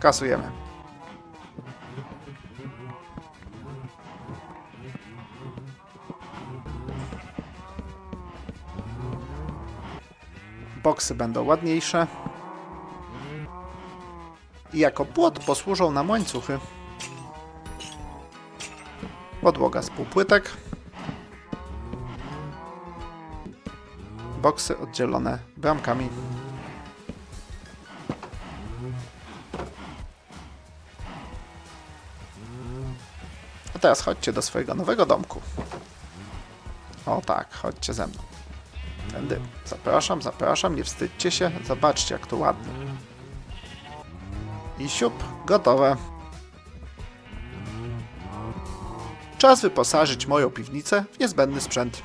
kasujemy. Boksy będą ładniejsze. I jako płot posłużą nam łańcuchy. Podłoga z półpłytek. Boksy oddzielone bramkami. Teraz chodźcie do swojego nowego domku. O tak, chodźcie ze mną. Tędy. Zapraszam, zapraszam, nie wstydźcie się. Zobaczcie, jak to ładnie. I siup, gotowe. Czas wyposażyć moją piwnicę w niezbędny sprzęt.